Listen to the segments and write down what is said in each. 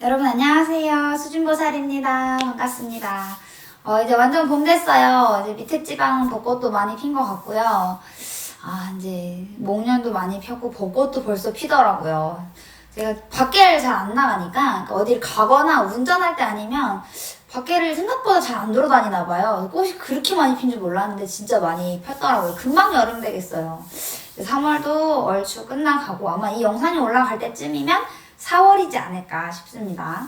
여러분 안녕하세요. 수준보살입니다. 반갑습니다. 어, 이제 완전 봄 됐어요. 이제 밑에 지방은 벚꽃도 많이 핀 것 같고요. 아, 이제 목련도 많이 폈고 벚꽃도 벌써 피더라고요. 제가 밖에를 잘 안 나가니까 어딜 가거나 운전할 때 아니면 밖에를 생각보다 잘 안 돌아다니나 봐요. 꽃이 그렇게 많이 핀 줄 몰랐는데 진짜 많이 폈더라고요. 금방 여름 되겠어요. 3월도 얼추 끝나가고 아마 이 영상이 올라갈 때쯤이면 4월이지 않을까 싶습니다.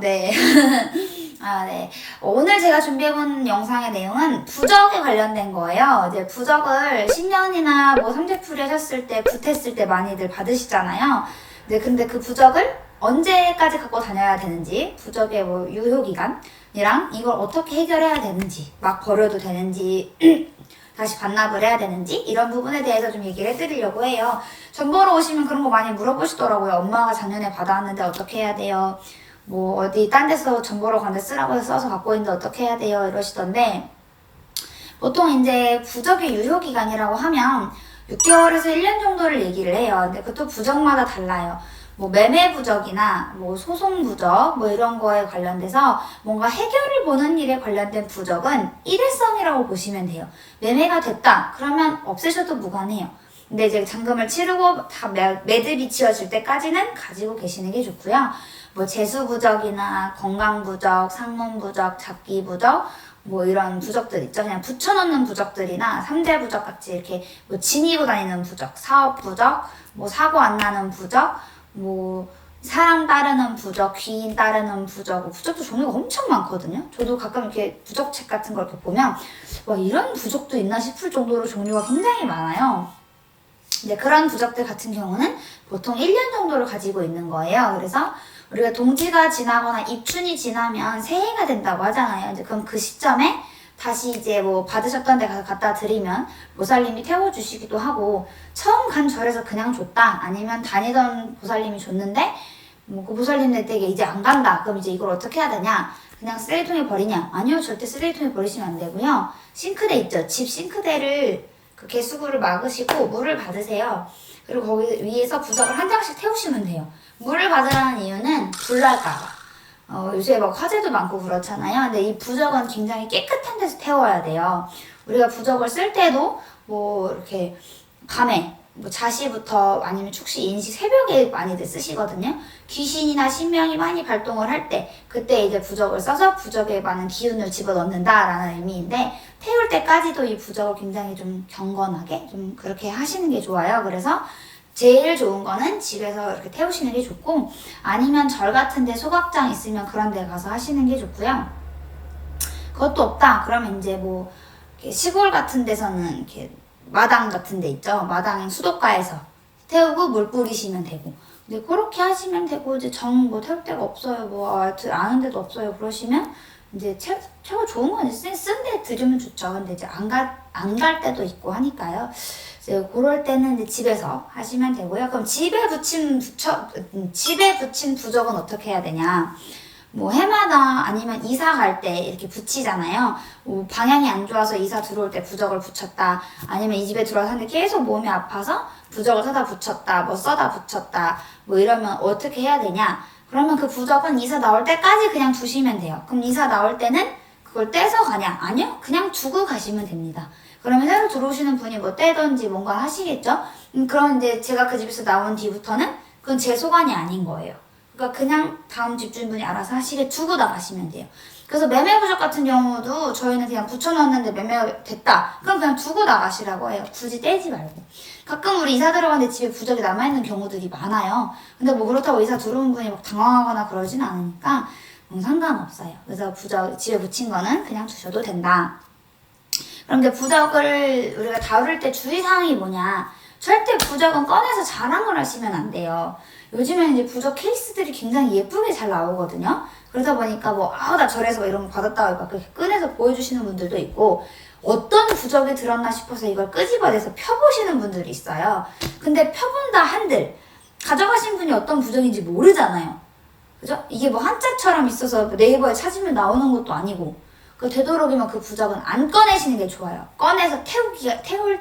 네. 아, 네. 오늘 제가 준비해본 영상의 내용은 부적에 관련된 거예요. 이제 부적을 신년이나 뭐 삼재풀이 하셨을 때, 굿했을 때 많이들 받으시잖아요. 네, 근데 그 부적을 언제까지 갖고 다녀야 되는지, 부적의 뭐 유효기간이랑 이걸 어떻게 해결해야 되는지, 막 버려도 되는지, 다시 반납을 해야 되는지 이런 부분에 대해서 좀 얘기를 해드리려고 해요. 전 보러 오시면 그런 거 많이 물어보시더라고요. 엄마가 작년에 받아왔는데 어떻게 해야 돼요? 뭐 어디 딴 데서 전 보러 갔는데 쓰라고 해서 써서 갖고 있는데 어떻게 해야 돼요? 이러시던데 보통 이제 부적의 유효 기간이라고 하면 6개월에서 1년 정도를 얘기를 해요. 근데 그것도 부적마다 달라요. 뭐 매매 부적이나 뭐 소송 부적 뭐 이런 거에 관련돼서 뭔가 해결을 보는 일에 관련된 부적은 일회성이라고 보시면 돼요. 매매가 됐다 그러면 없애셔도 무관해요. 근데 이제 잔금을 치르고 다 매, 매듭이 지어질 때까지는 가지고 계시는 게 좋고요. 뭐 재수 부적이나 건강 부적, 상문 부적, 잡기 부적 뭐 이런 부적들 있죠. 그냥 붙여놓는 부적들이나 삼대 부적 같이 이렇게 뭐 지니고 다니는 부적, 사업 부적, 뭐 사고 안 나는 부적, 뭐 사람 따르는 부적, 귀인 따르는 부적, 뭐 부적도 종류가 엄청 많거든요. 저도 가끔 이렇게 부적책 같은 걸 이렇게 보면 와 이런 부적도 있나 싶을 정도로 종류가 굉장히 많아요. 이제 그런 부적들 같은 경우는 보통 1년 정도를 가지고 있는 거예요. 그래서 우리가 동지가 지나거나 입춘이 지나면 새해가 된다고 하잖아요. 이제 그럼 그 시점에 다시 이제 뭐 받으셨던 데 가서 갖다 드리면 보살님이 태워주시기도 하고 처음 간 절에서 그냥 줬다 아니면 다니던 보살님이 줬는데 뭐 그 보살님네 댁에 이제 안 간다 그럼 이제 이걸 어떻게 해야 되냐? 그냥 쓰레기통에 버리냐? 아니요 절대 쓰레기통에 버리시면 안 되고요. 싱크대 있죠? 집 싱크대를 그 개수구를 막으시고 물을 받으세요. 그리고 거기 위에서 부적을 한 장씩 태우시면 돼요. 물을 받으라는 이유는 불날까봐 어, 요새 막 화재도 많고 그렇잖아요. 근데 이 부적은 굉장히 깨끗한 데서 태워야 돼요. 우리가 부적을 쓸 때도 뭐 이렇게 밤에 뭐 자시부터 아니면 축시, 인시, 새벽에 많이들 쓰시거든요. 귀신이나 신명이 많이 발동을 할 때 그때 이제 부적을 써서 부적에 많은 기운을 집어넣는다라는 의미인데 태울 때까지도 이 부적을 굉장히 좀 경건하게 좀 그렇게 하시는 게 좋아요. 그래서 제일 좋은 거는 집에서 이렇게 태우시는 게 좋고 아니면 절 같은데 소각장 있으면 그런 데 가서 하시는 게 좋고요. 그것도 없다. 그러면 이제 뭐 시골 같은 데서는 이렇게 마당 같은 데 있죠. 마당에 수도가에서 태우고 물 뿌리시면 되고. 근데 그렇게 하시면 되고 이제 정 뭐 태울 데가 없어요. 뭐 아, 드- 아는 데도 없어요. 그러시면 이제 최, 최고 좋은 건 쓴데 들으면 좋죠. 근데 이제 안 갈 안 갈 때도 있고 하니까요. 이제 그럴 때는 이제 집에서 하시면 되고요. 그럼 집에 붙인 부처 음, 집에 붙인 부적은 어떻게 해야 되냐? 뭐 해마다 아니면 이사 갈 때 이렇게 붙이잖아요. 뭐 방향이 안 좋아서 이사 들어올 때 부적을 붙였다. 아니면 이 집에 들어와서 하는데 계속 몸이 아파서 부적을 사다 붙였다. 뭐 써다 붙였다. 뭐 이러면 어떻게 해야 되냐? 그러면 그 부적은 이사 나올 때까지 그냥 두시면 돼요. 그럼 이사 나올 때는 그걸 떼서 가냐? 아니요. 그냥 두고 가시면 됩니다. 그러면 새로 들어오시는 분이 뭐 떼던지 뭔가 하시겠죠? 음, 그럼 이제 제가 그 집에서 나온 뒤부터는 그건 제 소관이 아닌 거예요. 그러니까 그냥 다음 집주인분이 알아서 하시게 두고 나가시면 돼요. 그래서 매매 부적 같은 경우도 저희는 그냥 붙여놨는데 매매가 됐다. 그럼 그냥 두고 나가시라고 해요. 굳이 떼지 말고. 가끔 우리 이사 들어갔는데 집에 부적이 남아있는 경우들이 많아요. 근데 뭐 그렇다고 이사 들어온 분이 막 당황하거나 그러진 않으니까 음, 상관없어요. 그래서 부적 집에 붙인 거는 그냥 두셔도 된다. 그럼 이제 부적을 우리가 다룰 때 주의사항이 뭐냐? 절대 부적은 꺼내서 자랑을 하시면 안 돼요. 요즘에는 이제 부적 케이스들이 굉장히 예쁘게 잘 나오거든요. 그러다 보니까 뭐, 아우, 나 절에서 이런 거 받았다. 막 그렇게 꺼내서 보여주시는 분들도 있고, 어떤 부적이 들었나 싶어서 이걸 끄집어내서 펴보시는 분들이 있어요. 근데 펴본다 한들, 가져가신 분이 어떤 부적인지 모르잖아요. 그죠? 이게 뭐 한자처럼 있어서 네이버에 찾으면 나오는 것도 아니고, 그 되도록이면 그 부적은 안 꺼내시는 게 좋아요. 꺼내서 태우기가 태울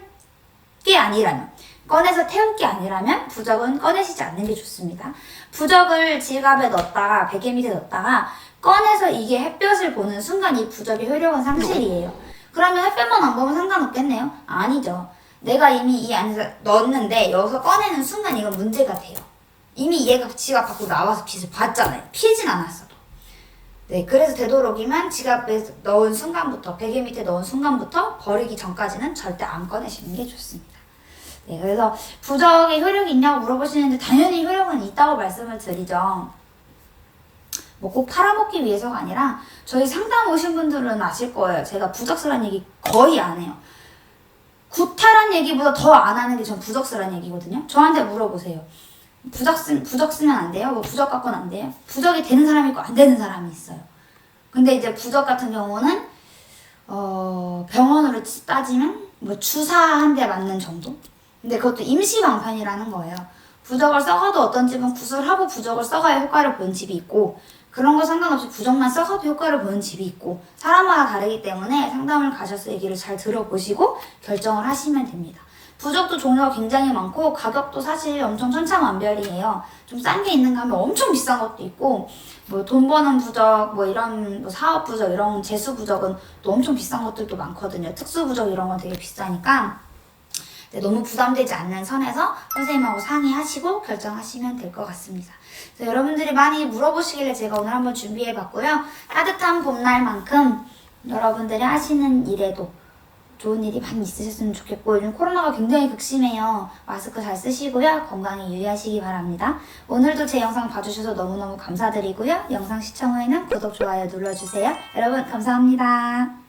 게 아니라면 꺼내서 태울 게 아니라면 부적은 꺼내시지 않는 게 좋습니다. 부적을 지갑에 넣었다가 베개 밑에 넣었다가 꺼내서 이게 햇볕을 보는 순간 이 부적의 효력은 상실이에요. 그러면 햇볕만 안 보면 상관없겠네요? 아니죠. 내가 이미 이 안에서 넣었는데 여기서 꺼내는 순간 이건 문제가 돼요. 이미 얘가 지갑 밖으로 나와서 빛을 봤잖아요. 피진 않았어도. 네, 그래서 되도록이면 지갑에 넣은 순간부터, 베개 밑에 넣은 순간부터 버리기 전까지는 절대 안 꺼내시는 게 좋습니다. 네, 그래서 부적에 효력이 있냐고 물어보시는데 당연히 효력은 있다고 말씀을 드리죠. 뭐 꼭 팔아먹기 위해서가 아니라 저희 상담 오신 분들은 아실 거예요. 제가 부적스러운 얘기 거의 안 해요. 구타란 얘기보다 더 안 하는 게 전 부적스러운 얘기거든요. 저한테 물어보세요. 부적 쓰 부적 쓰면 안 돼요? 뭐 부적 갖고는 안 돼요? 부적이 되는 사람이 있고 안 되는 사람이 있어요. 근데 이제 부적 같은 경우는 어 병원으로 치- 따지면 뭐 주사 한 대 맞는 정도? 근데 그것도 임시 방편이라는 거예요. 부적을 써가도 어떤 집은 구슬하고 부적을 써가야 효과를 보는 집이 있고 그런 거 상관없이 부적만 써가도 효과를 보는 집이 있고 사람마다 다르기 때문에 상담을 가셔서 얘기를 잘 들어보시고 결정을 하시면 됩니다. 부적도 종류가 굉장히 많고 가격도 사실 엄청 천차만별이에요. 좀 싼 게 있는가 하면 엄청 비싼 것도 있고 뭐 돈 버는 부적 뭐 이런 뭐 사업 부적 이런 재수 부적은 또 엄청 비싼 것들도 많거든요. 특수 부적 이런 건 되게 비싸니까 네, 너무 부담되지 않는 선에서 선생님하고 상의하시고 결정하시면 될 것 같습니다. 여러분들이 많이 물어보시길래 제가 오늘 한번 준비해봤고요. 따뜻한 봄날만큼 여러분들이 하시는 일에도 좋은 일이 많이 있으셨으면 좋겠고 요즘 코로나가 굉장히 극심해요. 마스크 잘 쓰시고요. 건강에 유의하시기 바랍니다. 오늘도 제 영상 봐주셔서 너무너무 감사드리고요. 영상 시청 후에는 구독, 좋아요 눌러주세요. 여러분 감사합니다.